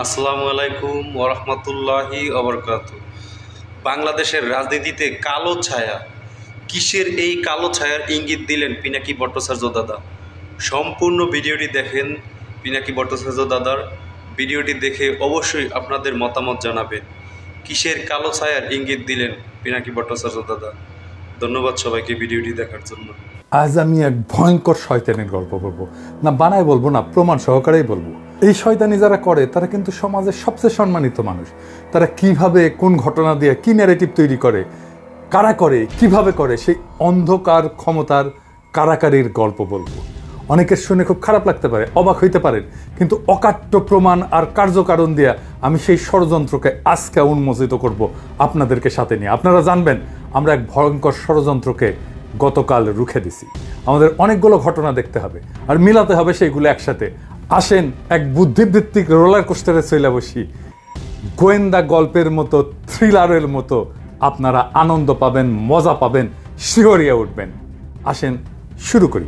আসসালামু আলাইকুম ওরহমতুল্লাহি অবরকাত বাংলাদেশের রাজনীতিতে কালো ছায়া। কিসের এই কালো ছায়ার ইঙ্গিত দিলেন পিনাকি ভট্টাচার্য দাদা? সম্পূর্ণ ভিডিওটি দেখেন পিনাকি ভট্টাচার্য দাদার। ভিডিওটি দেখে অবশ্যই আপনাদের মতামত জানাবেন। কিসের কালো ছায়ার ইঙ্গিত দিলেন পিনাকি ভট্টাচার্য দাদা? ধন্যবাদ সবাইকে ভিডিওটি দেখার জন্য। আজ আমি এক ভয়ঙ্কর শয়তানের গল্প বলব। না, বানায় বলব না, প্রমাণ সহকারেই বলব। এই শয়তানি যারা করে, তারা কিন্তু সমাজের সবচেয়ে সম্মানিত মানুষ। তারা কীভাবে, কোন ঘটনা দিয়ে কি ন্যারেটিভ তৈরি করে, কারা করে, কীভাবে করে, সেই অন্ধকার ক্ষমতার কারাকারির গল্প বলব। অনেকের শুনে খুব খারাপ লাগতে পারে, অবাক হইতে পারেন, কিন্তু অকাট্য প্রমাণ আর কার্যকারণ দিয়ে আমি সেই ষড়যন্ত্রকে আজকে উন্মোচিত করব আপনাদেরকে সাথে নিয়ে। আপনারা জানবেন, আমরা এক ভয়ঙ্কর ষড়যন্ত্রকে গতকাল রুখে দিছি। আমাদের অনেকগুলো ঘটনা দেখতে হবে, আর মিলাতে হবে সেইগুলো একসাথে। আসেন এক বুদ্ধিভিত্তিক রোলার কোস্টারে চলে বসি। গোয়েন্দা গল্পের মতো থ্রিলারের মতো। আপনারা আনন্দ পাবেন, মজা পাবেন, শিহরিয়া উঠবেন। আসেন, শুরু করি।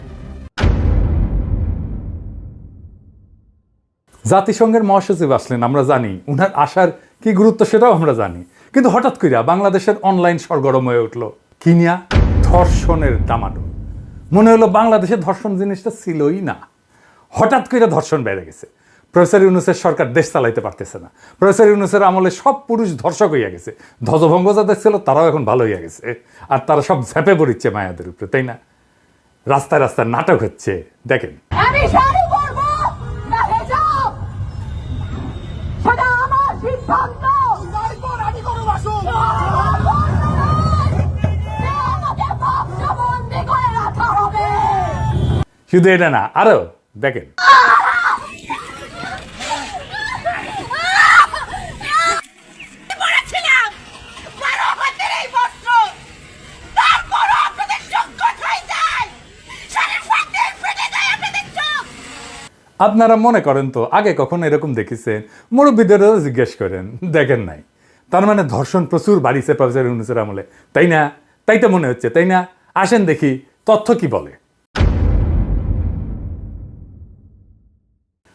জাতিসংঘের মহাসচিব আসলেন, আমরা জানি। উনার আসার কি গুরুত্ব সেটাও আমরা জানি। কিন্তু হঠাৎ করিয়া বাংলাদেশের অনলাইন সরগরম হয়ে উঠল। কিনিয়া ধর্ষণের দামানো মনে হলো বাংলাদেশে ধর্ষণ জিনিসটা ছিলই না। হঠাৎ করে ধর্ষণ বেড়ে গেছে প্রফেসর ইউনুসের সরকার দেশ চালাইতে পারতেছে না প্রফেসর ইউনুসের আমলে সব পুরুষ ধর্ষক হইয়া গেছে ধ্বজভঙ্গ যাদের ছিল তারাও এখন ভালো হইয়া গেছে আর তারা সব ঝেপে পড়িচ্ছে মায়াদের উপরে তাই না রাস্তায় রাস্তায় নাটক হচ্ছে দেখেন শুধু এটা না আরও দেখেন। আপনারা মনে করেন তো আগে কখন এরকম দেখেছেন? মুরব্বীদেরও জিজ্ঞেস করেন দেখেন নাই। তার মানে ধর্ষণ প্রচুর বাড়িছে প্রফেসর ইউনুসের আমলে। তাই না? তাই তো মনে হচ্ছে তাই না? আসেন দেখি তথ্য কি বলে?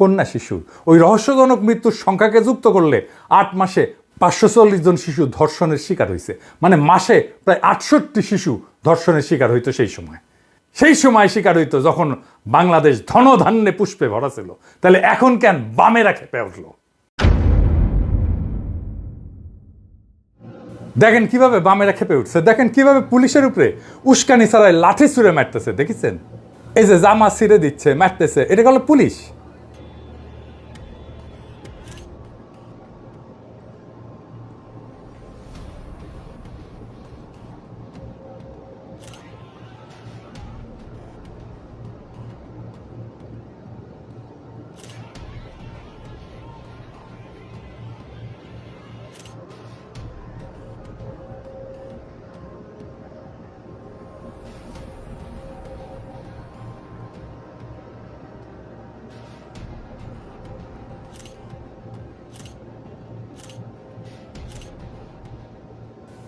কন্যা শিশু। ওই রহস্যজনক মৃত্যুর সংখ্যাকে যুক্ত করলে আট মাসে পাঁচশো চল্লিশ জন শিশু ধর্ষণের শিকার হয়েছে মানে মাসে প্রায় আটষট্টি শিশু ধর্ষণের শিকার হইতো সেই সময়। সেই সময় শিকার হইতো যখন বাংলাদেশ ধনধান্যে পুষ্পে ভরা ছিল। তাহলে এখন কেন বামেরা খেপে উঠল? দেখেন কীভাবে বামেরা খেপে উঠছে। দেখেন কীভাবে পুলিশের উপরে উস্কানি ছাড়ায় লাঠি ছুঁড়ে মারতেছে। দেখেছেন? এই যে জামা ছিঁড়ে দিচ্ছে, মারতেছে। এটা হলো পুলিশ?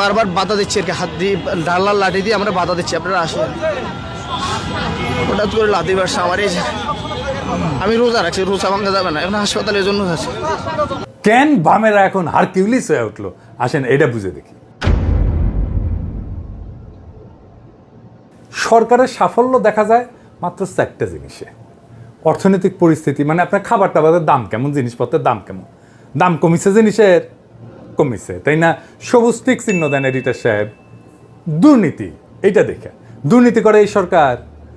বারবার বাধা দিচ্ছি আর কি হাত দিয়ে, ডালার লাঠি দিয়ে আমরা বাধা দিচ্ছি। আপনারা আসেন। হঠাৎ করে লাথি মারছে আমার এই আমি রোজা রাখছি, রোজা ভাঙা যাবে না, এখন হাসপাতালের জন্য আছে। কেন বামেরা এখন হারকিউলিস হয়ে উঠল? আসেন, এটা বুঝে দেখি। সরকারের সাফল্য দেখা যায় মাত্র চারটা জিনিসে। অর্থনৈতিক পরিস্থিতি মানে আপনার খাবার টাবারের দাম কেমন, জিনিসপত্রের দাম কেমন? দাম কমিছে জিনিসের। কমিছে, তাই না? সবুজ টিক চিহ্ন দেন এডিটার সাহেব। দুর্নীতি এটা দেখে। দুর্নীতি করে এই সরকার।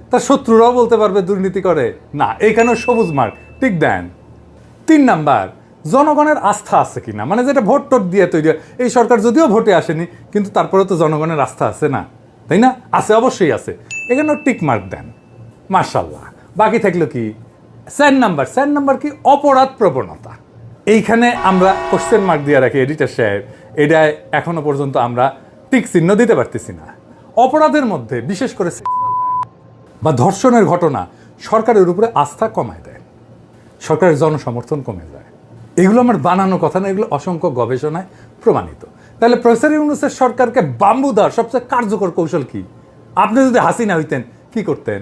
তার শত্রুরাও বলতে পারবে দুর্নীতি করে। না, এইখানেও সবুজ মার্ক ঠিক দেন। তিন নাম্বার, জনগণের আস্থা আছে কিনা? মানে যেটা ভোট টোট দিয়ে তৈরি। এই সরকার যদিও ভোটে আসেনি, কিন্তু তারপরে তো জনগণের আস্থা আছে না? তাই না? আছে, অবশ্যই আছে। এখানেও টিক মার্ক দেন। মার্শাল্লাহ বাকি থাকল কি? স্যার নাম্বার স্যার নাম্বার কি? অপরাধ প্রবণতা। এইখানে আমরা কোশ্চেন মার্ক দিয়ে রাখি এডিটার সাহেব। এটায় এখনও পর্যন্ত আমরা টিক চিহ্ন দিতে পারতেছি না। অপরাধের মধ্যে, বিশেষ করে বা ধর্ষণের ঘটনা, সরকারের উপরে আস্থা কমায় দেয়। সরকারের জনসমর্থন কমে যায়। এগুলো আমার বানানো কথা না, এগুলো অসংখ্য গবেষণায় প্রমাণিত। তাহলে প্রফেসর ইউনুসের সরকারকে বাম্বু দেওয়ার সবচেয়ে কার্যকর কৌশল কি? আপনি যদি হাসিনা হইতেন, কি করতেন?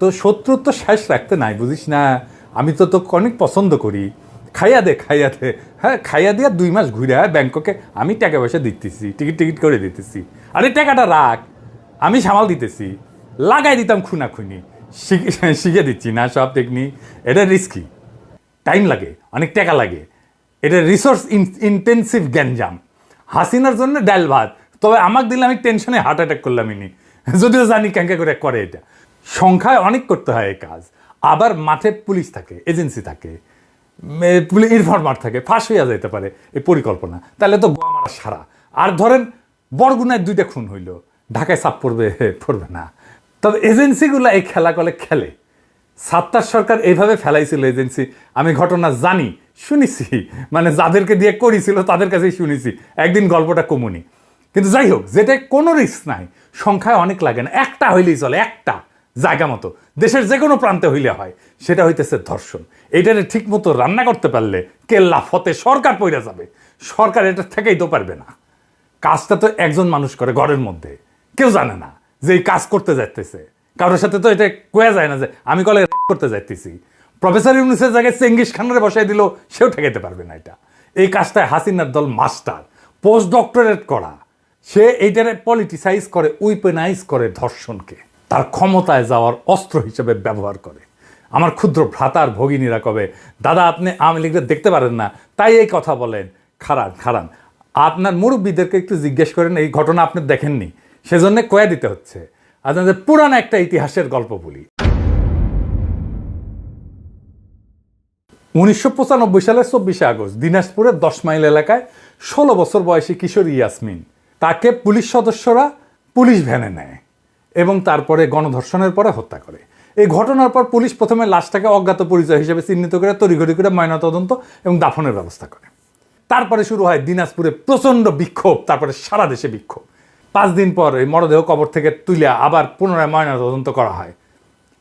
তো শত্রুর তো শেষ রাখতে নাই, বুঝিস না? আমি তো তোকে অনেক পছন্দ করি। খাইয়া দে খাইয়া দে। হ্যাঁ খাইয়া দিয়া দুই মাস ঘুরে ব্যাংককে। আমি টাকা পয়সা দিতেছি, টিকিট টিকিট করে দিতেছি। আরে টাকাটা রাখ, আমি সামাল দিতেছি। লাগাই দিতাম খুনা খুনি শিখে শিখে দিচ্ছি না সব টেকনিক এটা রিস্কি টাইম লাগে, অনেক টাকা লাগে। এটা রিসোর্স ইন্টেন্সিভ গ্যাঞ্জাম। হাসিনার জন্য ডাল ভাত। তবে আমাকে দিলে আমি টেনশনে হার্ট অ্যাটাক করলাম ইনি। যদিও জানি ক্যাঙ্কা করে করে এটা। সংখ্যায় অনেক করতে হয় এই কাজ। আবার মাঠে পুলিশ থাকে, এজেন্সি থাকে পুলিশ ইনফরমার থাকে, ফাঁস হইয়া যাইতে পারে, এই পরিকল্পনা। তাহলে তো গোয়া মারা সারা। আর ধরেন, বরগুনায় দুইটা খুন হইল, ঢাকায় চাপ পড়বে পড়বে না। তবে এজেন্সিগুলো এই খেলা করে খেলে। সাত্তার সরকার এইভাবে ফেলাইছিল এজেন্সি, আমি ঘটনা জানি, শুনেছি। মানে যাদেরকে দিয়ে করেছিল, তাদের কাছেই শুনেছি। একদিন গল্পটা কমুনি। কিন্তু যাই হোক যেটা কোনো রিস্ক নাই, সংখ্যায় অনেক লাগে না। একটা হইলেই চলে, একটা। জায়গা মতো। দেশের যে কোনো প্রান্তে হইলে হয়। সেটা হইতেছে ধর্ষণ। এইটারে ঠিক মতো রান্না করতে পারলে কেল্লা, ফতে সরকার পইরা যাবে। সরকার এটা থেকেই তো পারবে না। কাজটা তো একজন মানুষ করে ঘরের মধ্যে। কেউ জানে না যে এই কাজ করতে যাইতেছে। কারোর সাথে তো এটা কোয়া যায় না যে আমি কলে করতে যাইতেছি। প্রফেসর ইউনুসের জায়গায় চেঙ্গিস খানারে বসাই দিল, সেও ঠেকাইতে পারবে না এটা। এই কাজটায় হাসিনার দল মাস্টার। পোস্ট ডক্টরেট করা। সে এইটারে পলিটিসাইজ করে উইপেনাইজ করে ধর্ষণকে। তার ক্ষমতায় যাওয়ার অস্ত্র হিসেবে ব্যবহার করে। আমার ক্ষুদ্র ভ্রাতার ভগিনীরা কবে, দাদা, আপনি আওয়ামী লীগের দেখতে পারেন না। তাই এই কথা বলেন। খারান খারান, আপনার মুরব্বীদেরকে একটু জিজ্ঞেস করেন, এই ঘটনা আপনি দেখেননি? সেজন্য কয়ে দিতে হচ্ছে। আপনাদের পুরানো একটা ইতিহাসের গল্প বলি। উনিশশো পঁচানব্বই সালের চব্বিশে আগস্ট, দিনাজপুরের দশ মাইল এলাকায় ষোলো বছর বয়সী কিশোর ইয়াসমিন। তাকে পুলিশ সদস্যরা পুলিশ ভ্যানে নেয়। এবং তারপরে গণধর্ষণের পরে হত্যা করে। এই ঘটনার পর পুলিশ প্রথমে লাশটাকে অজ্ঞাত পরিচয় হিসেবে চিহ্নিত করে, তড়িঘড়ি করে ময়নাতদন্ত এবং দাফনের ব্যবস্থা করে। তারপরে শুরু হয় দিনাজপুরে প্রচণ্ড বিক্ষোভ, তারপরে সারা দেশে বিক্ষোভ। পাঁচ দিন পর এই মরদেহ কবর থেকে তুলে আবার পুনরায় ময়নাতদন্ত করা হয়।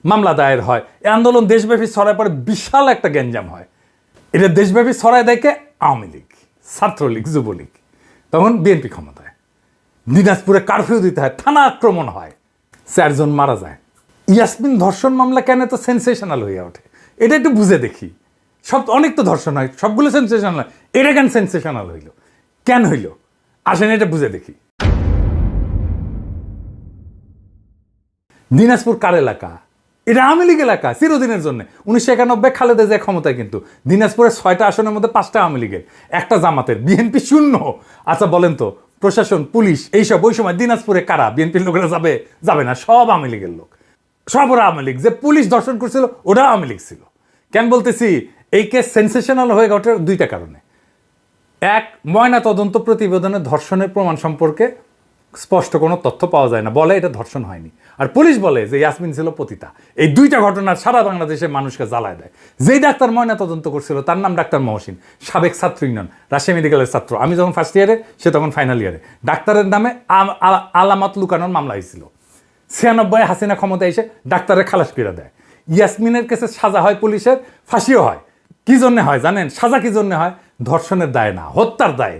মামলা দায়ের হয়। এই আন্দোলন দেশব্যাপী ছড়ায় পরে বিশাল একটা গ্যাঞ্জাম হয়। এটা দেশব্যাপী ছড়ায় দেখে আওয়ামী লীগ, ছাত্রলীগ, যুবলীগ। তখন বিএনপি ক্ষমতায়। দিনাজপুরে কারফিউ দিতে হয়, থানা আক্রমণ হয়। চারজন মারা যায়। ইয়াসমিন ধর্ষণ মামলা কেন তো সেন্সেশনাল হয়ে ওঠে? এটা একটু বুঝে দেখি। সব অনেক তো ধর্ষণ হয়, সবগুলো সেন্সেশনাল এটা কেন সেন্সেশনাল হইল? কেন হইল? আসেন এটা বুঝে দেখি। দিনাজপুর কার এলাকা? এটা আওয়ামী লীগ এলাকা, চিরদিনের জন্য। উনিশশো একানব্বই খালেদা জিয়া ক্ষমতায় কিন্তু। দিনাজপুরের ছয়টা আসনের মধ্যে পাঁচটা আওয়ামী লীগের। একটা জামাতের, বিএনপি শূন্য। আচ্ছা বলেন তো প্রশাসন, পুলিশ, এইসব, ওই সময় দিনাজপুরে কারা? বিএনপির লোকেরা যাবে? যাবে না। সব আওয়ামী লীগের লোক। সব ওরা আওয়ামী লীগ। যে পুলিশ দর্শন করছিল, ওরা আওয়ামী লীগ ছিল। কেন বলতেছি? এই কেস সেন্সেশনাল হয়ে ওঠে দুইটা কারণে। এক ময়না তদন্ত প্রতিবেদনে ধর্ষণের প্রমাণ সম্পর্কে স্পষ্ট কোনো তথ্য পাওয়া যায় না। বলে এটা ধর্ষণ হয়নি। আর পুলিশ বলে যে ইয়াসমিন ছিল পতিতা। এই দুইটা ঘটনা সারা বাংলাদেশে মানুষকে জ্বালায় দেয়। যেই ডাক্তার ময়না তদন্ত করছিল, তার নাম ডাক্তার মহসিন। সাবেক ছাত্র ইউনিয়ন, রাজশাহী মেডিকেলের ছাত্র। আমি যখন ফার্স্ট ইয়ারে সে তখন ফাইনাল ইয়ারে ডাক্তারের নামে আলামত লুকানোর মামলা হয়েছিল। ছিয়ানব্বই হাসিনা ক্ষমতা এসে ডাক্তারের খালাস করে দেয়। ইয়াসমিনের কেসে সাজা হয় পুলিশের, ফাঁসিও হয়। কি জন্যে হয় জানেন? সাজা কি জন্য হয়? ধর্ষণের দায় না, হত্যার দায়ে।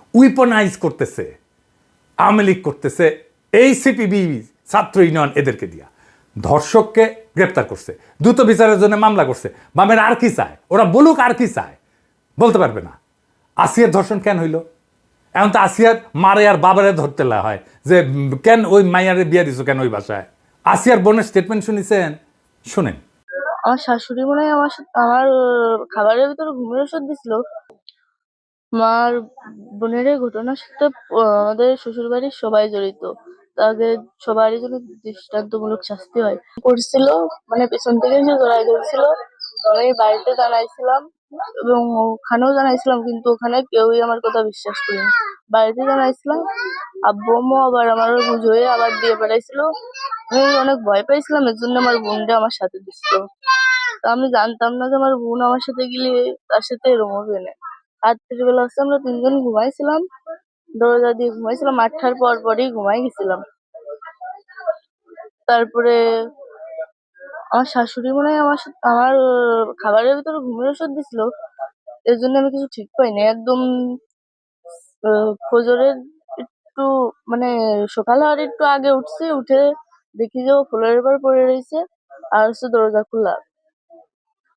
উইপনাইজ করতেছে, আওয়ামী লীগ করতেছে এই সিপিবি ছাত্র ইউনিয়ন এদেরকে দিয়া। ধর্ষককে গ্রেপ্তার করছে, দ্রুত বিচারের জন্য মামলা করছে। বামের আর কি চায়? ওরা বলুক আর কি চায়? বলতে পারবে না। আসিয়ার ধর্ষণ কেন হইল? এখন তো আসিয়ার মারে আর বাবারে ধরতে হয় যে, কেন ওই মাইয়ারে বিয়ে দিছো কেন ওই বাসায়? আসিয়ার বোনের স্টেটমেন্ট শুনেছেন? শুনেন। আমার শাশুড়ি মনে হয় আমার আমার খাবারের ভিতরে ঘুমের ওষুধ দিছিল। আমার বোনের এই ঘটনার সাথে আমাদের শ্বশুর বাড়ির সবাই জড়িত। তাদের সবারই জন্য দৃষ্টান্তমূলক শাস্তি হয়। করছিল মানে পেছন থেকে সে জড়াই ধরছিল আমি বাড়িতে জানাইছিলাম এবং ওখানেও জানাইছিলাম, কিন্তু ওখানে কেউই আমার কথা বিশ্বাস করেনি। বাড়িতে জানাইছিলাম, আব্বু, আম্মু আবার আমার বুঝ হয়ে আবার দিয়ে পাঠাইছিল। আমি অনেক ভয় পাইছিলাম, এর জন্য আমার বোনটা আমার সাথে দিছিল। তা আমি জানতাম না যে আমার বোন আমার সাথে গেলে তার সাথে এরম হবে না। রাত্রির বেলা হচ্ছে আমরা তিনজন ঘুমাইছিলাম। দরজা দিয়ে ঘুমাইছিলাম আটটার পর পরই ঘুমাই গেছিলাম। তারপরে আমার শাশুড়ি মনে হয় আমার আমার খাবারের ভিতরে ঘুমের ওষুধ দিছিল। এর জন্য আমি কিছু ঠিক পাইনি। একদম আহ, ফজরের একটু মানে সকাল হওয়ার একটু আগে উঠছি উঠে দেখি যে ও ফ্লোরের উপর পড়ে রয়েছে আর হচ্ছে দরজা খোলা।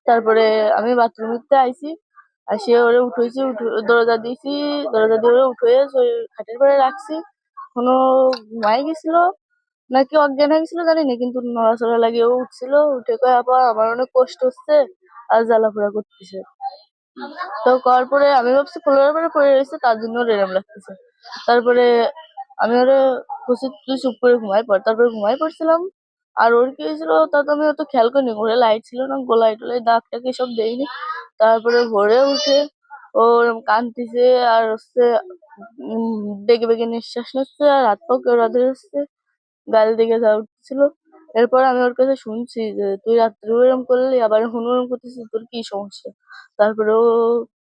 তারপরে আমি বাথরুমে আইছি। আসিয়ে ওরে উঠেছি দরজা দিয়েছি, দরজা দিয়ে ওরে উঠে খাটের পরে রাখছি। কোনো ঘুমাই গেছিল, নাকি অজ্ঞান হয়ে গেছিল জানি না কিন্তু নড়াচড়া লাগিয়ে উঠছিল, উঠে কয়ে, আপা, আমার অনেক কষ্ট হচ্ছে, আর জ্বালাপোড়া করতেছে। তো করার পরে আমি ভাবছি ফ্লোরের পরে পড়ে রয়েছে, তার জন্য ওর এরম লাগতেছে। তারপরে আমি ওরে বসে তুই চুপ করে ঘুমাই পড়। তারপরে ঘুমাই পড়ছিলাম, আর ওর কি হয়েছিল, তা তো আমি অত খেয়াল করিনি, ঘরে লাইট ছিল না গোলায় টোলাই দাগ টাকে সব দেয়নি। তারপরে ভোরে উঠে ও ওরম কাঁদতেছে আর হচ্ছে, উম, বেগে বেগে নিঃশ্বাস নিচ্ছে আর হাত পাও কেওড়া ধরে হচ্ছে গাল দিকে যা উঠছিল এরপর আমি ওর কাছে শুনছি যে, তুই রাত্রে এরম করলি, আবার এখন ওরম করতেছিস, তোর কি সমস্যা? তারপরে ও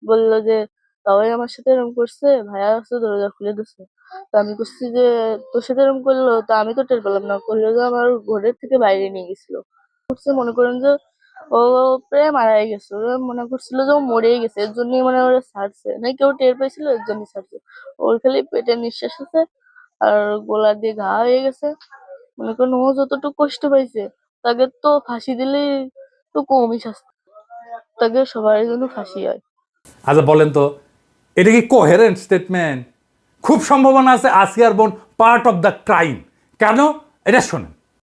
বলল যে, সবাই আমার সাথে এরম করছে, ভাইয়া আসছে দরজা খুলে দিচ্ছে তো আমি করছি যে, তোর সাথে এরম করল, তা আমি তো টের পেলাম না করল যে আমার ঘরের থেকে বাইরে নিয়ে গেছিল। মনে করেন যে ও প্রায় মারাই গেছে। ওরা মনে করছিল যে ও মরেই গেছে। এর জন্যই মানে ওরা ছাড়ছে। না কেউ টের পেয়েছিল এর জন্যই ছাড়ছে। ওর খালি পেটে নিঃশ্বাস আছে আর গলা দিয়ে ঘা হয়ে গেছে। মনে করেন ও যতটুকু কষ্ট পাইছে, তাকে তো ফাঁসি দিলেই তো কমই শাস্তি। তাকে সবার জন্য ফাঁসি হয়। আচ্ছা বলেন তো, এটা কি কোহেরেন্ট স্টেটমেন্ট খুব সম্ভাবনা আছে আসিয়ার বোন পার্ট অফ দ্য ক্রাইম কেন? এটা শোনেন।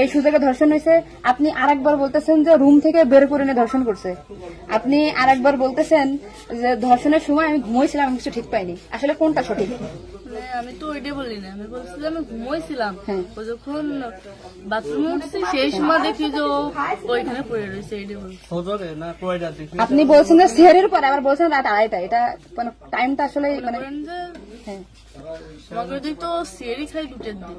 এই সুযোগে ধর্ষণ হয়েছে। আপনি আরেকবার বলতেছেন যে রুম থেকে বের করে নিয়ে ধর্ষণ করছে। আপনি আরেকবার বলতেছেন যে ধর্ষণের সময় আমি ঘুমোইছিলাম আমি কিছু ঠিক পাইনি। আসলে কোনটা সঠিক? মানে আমি তো ওইটাই বলি না। আমি বলছি যে আমি ঘুমোইছিলাম। হ্যাঁ। ও যখন বাথরুমে উঠছি সেই সময় দেখি যে ওইখানে পড়ে রয়েছে এইটাই বলছি। আপনি বলছেন যে সেহেরের পরে আবার বলছেন রাত আড়াইটা এটা মানে টাইমটা আসলে মানে হ্যাঁ। তো সিয়ারি খাই দুটের দিক।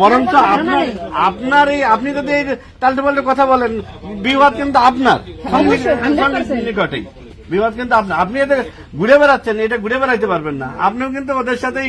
বরঞ্চ আপনার আপনার এই আপনি যদি এই তাল্টে পাল্টে কথা বলেন বিবাদ কিন্তু আপনার। অবশ্যই, 100% সঙ্গে নিকটেই। বিবাদ কিন্তু আপনার। আপনি এদের ঘুরে বেড়াচ্ছেন এটা ঘুরে বেড়াইতে পারবেন না। আপনিও কিন্তু ওদের সাথেই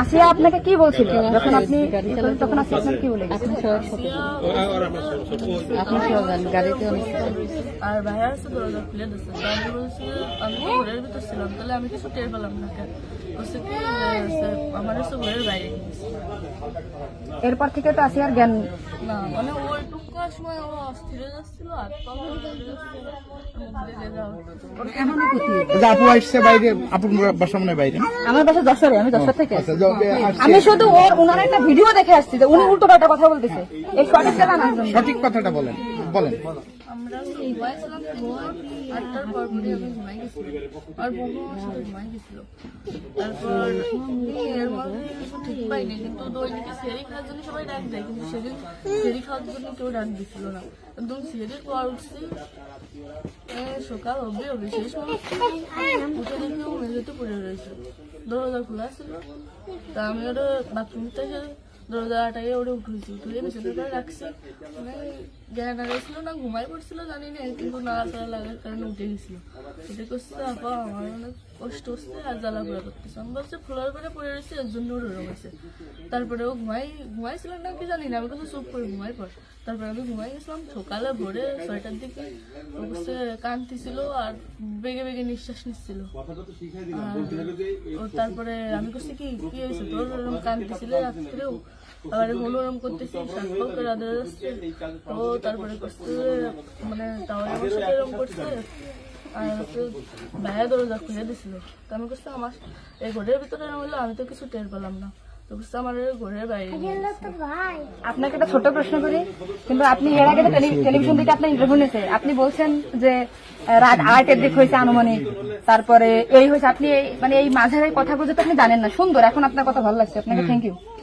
আসিয়া আপনাকে কি বলছিল? যখন আপনি তখন আসিয়া আপনার কি বলে গেছে? আর ভাইয়া আছে দরজা খুলে দিচ্ছে তো আমি বলছি আমি তো ঘরের ভিতর ছিলাম তাহলে আমি কিছু টের পেলাম না কেন? বলছে কি আমার হচ্ছে ঘরের বাইরে এরপর থেকে তো আসিয়ার জ্ঞান না মানে ওই টুকার সময় ও অস্থির যাচ্ছিল আর তখন অস্থির হয়ে যাচ্ছিল, মুখ দিয়ে যাওয়া। আপু আসছে বাইরে আপুর বাসা মনে বাইরে। আমার বাসা আমি যশোর থেকে আমি শুধু ওর ওনার একটা ভিডিও দেখে আসছি যে উনি উল্টো পাল্টা কথা বলতেছে। এই সঠিকটা জানার সঠিক কথাটা বলেন। বলেন। আমরা আটটার পর পরে আমি ঘুমাই গেছিলাম আর বউ আমার ঘুমাই গেছিল। তারপর ঠিক পাইনি, কিন্তু দৈনিকে সেরি খাওয়ার জন্য সবাই ডাক দেয়, কিন্তু সেদিন সেরি খাওয়ার জন্য কেউ ডাক দিছিল না। একদম সেরির পর উঠছি সকাল অব্দি অব্দি সময় উঠে দেখি ও মেঝেতে পড়ে রয়েছে। দরজা খোলা ছিল, তা আমি ওটা বাথরুম থেকে দরজাটাকে ওটা উঠেছি উঠে বিছানাটা রাখছি জ্ঞান হারাইছিল না ঘুমাই পড়ছিল, জানি না, কিন্তু নাড়াচাড়া লাগার কারণে উঠে গেছিল। উঠে আমার অনেক কষ্ট হচ্ছে, আর জ্বালা পোড়া করতেছে। আমি বলছি ফ্লোর করে পড়ে রয়েছে, এর জন্য ওর ওরম হয়েছে তারপরে ও ঘুমাই ঘুমাইছিল না, কি জানি না, আমি কিন্তু চুপ করে ঘুমাই পর। তারপরে আমি ঘুমাই গেছিলাম, সকালে ভোরে ছয়টার দিকে, ও বসে কাঁদতেছিল আর বেগে বেগে নিঃশ্বাস নিচ্ছিল। তারপরে আমি করছি কি কি হয়েছে তোর? ওরকম কাঁদতেছিল রাত্রেও আবার হলো ওরকম করতেছি তারপরে করছে মানে তাও আমার সাথে এরকম করছে। আর হচ্ছে দরজা খুলে দিছিল। তো আমি করছি আমার এই ঘরের ভিতরে হলো আমি তো কিছু টের পেলাম না। ঘরের বাইরে আপনাকে একটা ছোট প্রশ্ন করি কিন্তু আপনি এর আগে টেলিভিশন থেকে আপনার ইন্টারভিউ নিয়েছে। আপনি বলছেন যে রাত আড়াইটের দিক হয়েছে আনুমানিক। তারপরে এই হয়েছে আপনি এই- মানে এই মাঝের কথা কথাগুলো তো আপনি জানেন না। সুন্দর এখন আপনার কথা ভালো লাগছে। আপনাকে থ্যাংক ইউ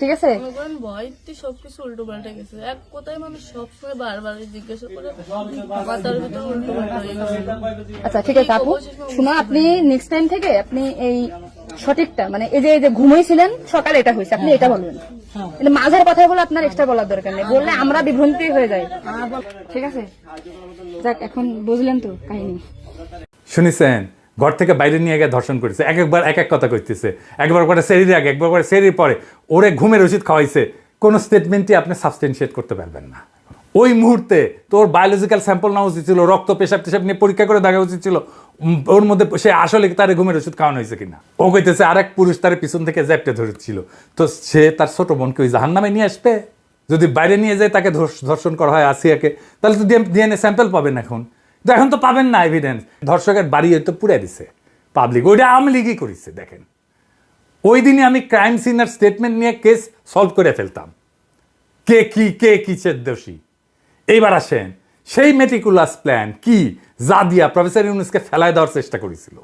ঠিক আছে? ভয়তে সবকিছু উল্টো পাল্টে গেছে। এক কথায় মানুষ সবসময় বারবার জিজ্ঞাসা করে মাথার ভিতর উল্টো পাল্টা হয়ে গেছে। আচ্ছা ঠিক আছে আপু। শুনো আপনি নেক্সট টাইম থেকে আপনি এই সঠিকটা মানে এই যে এই যে ঘুমাইছিলেন সকালে এটা হয়েছে আপনি এটা বলবেন। কিন্তু মাঝের কথাগুলো আপনার এক্সট্রা বলার দরকার নেই। বললে আমরা বিভ্রান্তি হয়ে যাই। ঠিক আছে? যাক এখন বুঝলেন তো কাহিনী। শুনিছেন ঘর থেকে বাইরে নিয়ে গিয়ে ধর্ষণ করেছে। এক একবার, এক এক কথা কইতেছে। একবার করে সেরির আগে, একবার করে সেরির পরে। ওরে ঘুমের ওষুধ খাওয়াইছে। কোনো স্টেটমেন্টই আপনি সাবস্টেন্সিয়েট করতে পারবেন না। ওই মুহূর্তে তোর বায়োলজিক্যাল স্যাম্পল নেওয়া উচিত ছিল, রক্ত, পেশাব টেশাব নিয়ে পরীক্ষা করে দেখা উচিত ছিল। ওর মধ্যে সে আসলে তার ঘুমের ওষুধ খাওয়ানো হয়েছে কিনা? ও কইতেছে, আরেক পুরুষ তার পিছন থেকে জ্যাপটে ধরেছিল। তো সে তার ছোট বোনকে ওই জাহান নামে নিয়ে আসবে? যদি বাইরে নিয়ে যায়, তাকে ধর্ষ- ধর্ষণ করা হয় আসিয়াকে, তাহলে তো ডিএনএ স্যাম্পল পাবেন এখন। এখন তো পাবেন না এভিডেন্স ধর্ষকের বাড়ি হয়তো পুড়ে দিছে। পাবলিক ওইটা আওয়ামী লীগই করেছে, দেখেন। ওই দিনে আমি ক্রাইম সিনার স্টেটমেন্ট নিয়ে কেস সলভ করে ফেলতাম। কে কি, কে কিসের দোষী? এইবার আসেন, সেই মেটিকুলাস প্ল্যান কি যা দিয়া প্রফেসর ইউনুসকে ফেলায় দেওয়ার চেষ্টা করেছিল।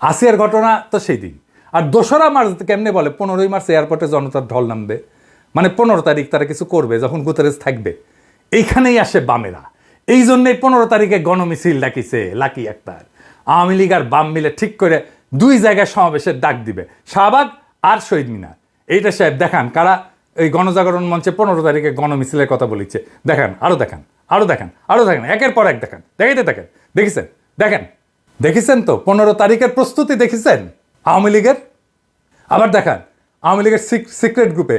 আসিয়ার ঘটনা তো সেই দিন। আর দোসরা মার্চ, কেমনে বলে? পনেরোই মার্চ এয়ারপোর্টে জনতার ঢল নামবে। মানে পনেরো তারিখ তারা কিছু করবে যখন গুতারেজ থাকবে। এইখানেই আসে বামেরা। এই জন্যই পনেরো তারিখে গণমিছিল ডাকিছে, লাকি একটার। আওয়ামী লীগ আর বাম মিলে ঠিক করে দুই জায়গায় সমাবেশের ডাক দিবে। শাহবাগ আর শহীদ মিনার। এইটা সাহেব, দেখান কারা এই গণজাগরণ মঞ্চে পনেরো তারিখে গণমিছিলের কথা বলেছে। দেখান, আরও দেখান আরও দেখান, আরও দেখেন, একের পর এক দেখান। দেখাইতে দেখেন দেখেছেন? দেখেন, দেখেছেন তো? পনেরো তারিখের প্রস্তুতি দেখেছেন? আওয়ামী লীগের? আবার দেখান, আওয়ামী লীগের সিক্রেট গ্রুপে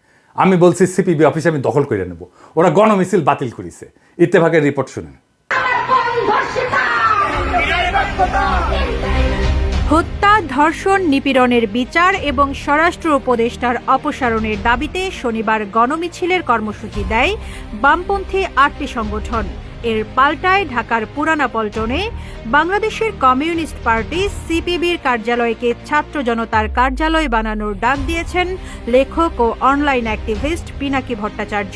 আমি বলছি সিপিবি অফিসে আমি দখল করে নেব। ওরা গণমিছিল বাতিল করেছে। ইত্তেফাকের রিপোর্ট শুনেন। হত্যা, ধর্ষণ, নিপীড়নের বিচার এবং স্বরাষ্ট্র উপদেষ্টার অপসারণের দাবিতে শনিবার গণমিছিলের কর্মসূচি দেয় বামপন্থী আটটি সংগঠন। এর পাল্টায় ঢাকার পুরানা পল্টনে বাংলাদেশের কমিউনিস্ট পার্টি সিপিবির কার্যালয়কে ছাত্র জনতার কার্যালয় বানানোর ডাক দিয়েছেন লেখক ও অনলাইন অ্যাক্টিভিস্ট পিনাকি ভট্টাচার্য।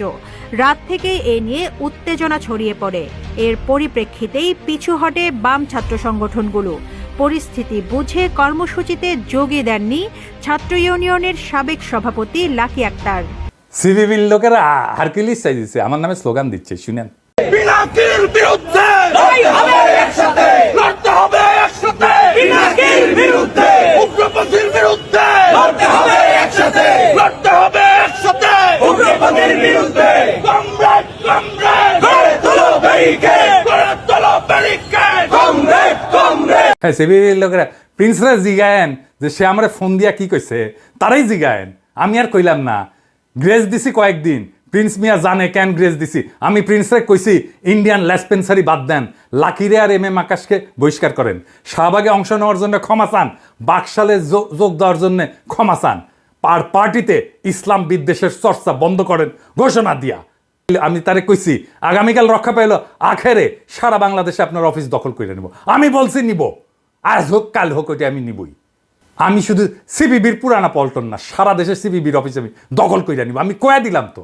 রাত থেকেই এ নিয়ে উত্তেজনা ছড়িয়ে পড়ে। এর পরিপ্রেক্ষিতেই পিছু হটে বাম ছাত্র সংগঠনগুলো। পরিস্থিতি বুঝে কর্মসূচিতে যোগী দেননি ছাত্র ইউনিয়নের সাবেক সভাপতি লাকি আক্তার। সিপিবির লোকেরা হারকিলিস চাই দিচ্ছে আমার নামে স্লোগান দিচ্ছে, শুনেন। পিনাকির বিরুদ্ধে একসাথে। লড়তে হবে একসাথে। পিনাকির বিরুদ্ধে। উগ্রপন্থীর বিরুদ্ধে লড়তে হবে একসাথে। লড়তে হবে একসাথে। উগ্রপন্থীর বিরুদ্ধে। Comrade comrade. গড়ে তোলো ব্যারিকেড। গড়ে তোলো ব্যারিকেড। Comrade comrade. হ্যাঁ সিপিবির লোকেরা প্রিন্সরা জিগায়েন যে সে আমরা ফোন দিয়া কি কইছে? তারাই জিগায়েন। আমি আর কইলাম না। গ্রেস দিছি কয়েকদিন। প্রিন্স মিয়া জানে ক্যান গ্রেস দিছি। আমি প্রিন্সরে কইছি ইন্ডিয়ান ল্যাসপেন্সারি বাদ দেন। লাকিরে আর এম এম আকাশকে বহিষ্কার করেন। শাহবাগে অংশ নেওয়ার জন্য ক্ষমা চান। বাকশালে যোগ দেওয়ার জন্য ক্ষমা চান। আর পার্টিতে ইসলাম বিদ্বেষের চর্চা বন্ধ করেন। ঘোষণা দিয়া। আমি তারে কইছি, আগামীকাল রক্ষা পাইল, আখেরে সারা বাংলাদেশে আপনার অফিস দখল করে নেব। আমি বলছি নিব। আজ হোক, কাল হোক, ওইটা আমি নিবই। আমি শুধু সিপিবির পুরানা পল্টন না, সারা দেশের সিপিবির অফিসে আমি দখল করে নিব। আমি কয়া দিলাম তো?